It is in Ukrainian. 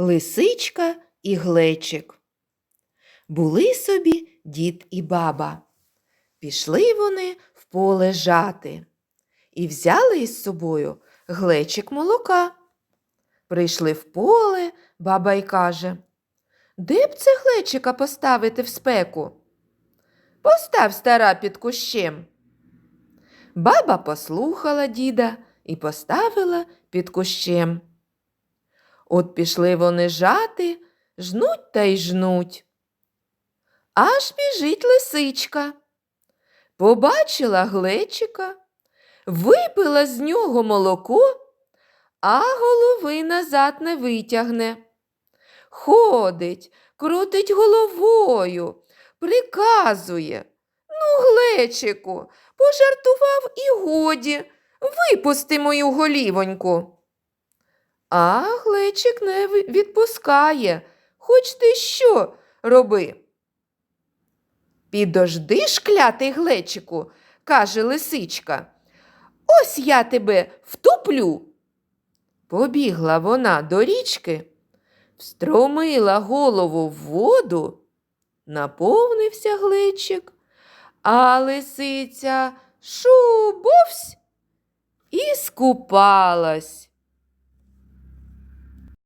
Лисичка і глечик. Були собі дід і баба. Пішли вони в поле жати і взяли із собою глечик молока. Прийшли в поле, баба й каже, де б це глечика поставити в спеку? Постав стара під кущем. Баба послухала діда і поставила під кущем. От пішли вони жати, жнуть та й жнуть. Аж біжить лисичка. Побачила глечика, випила з нього молоко, а голови назад не витягне. Ходить, крутить головою, приказує. Ну, глечику, пожартував і годі, випусти мою голівоньку. А глечик не відпускає, хоч ти що роби. Підожди ж, клятий глечику, каже лисичка. Ось я тебе втоплю. Побігла вона до річки, встромила голову в воду, наповнився глечик, а лисиця шубовсь і скупалась.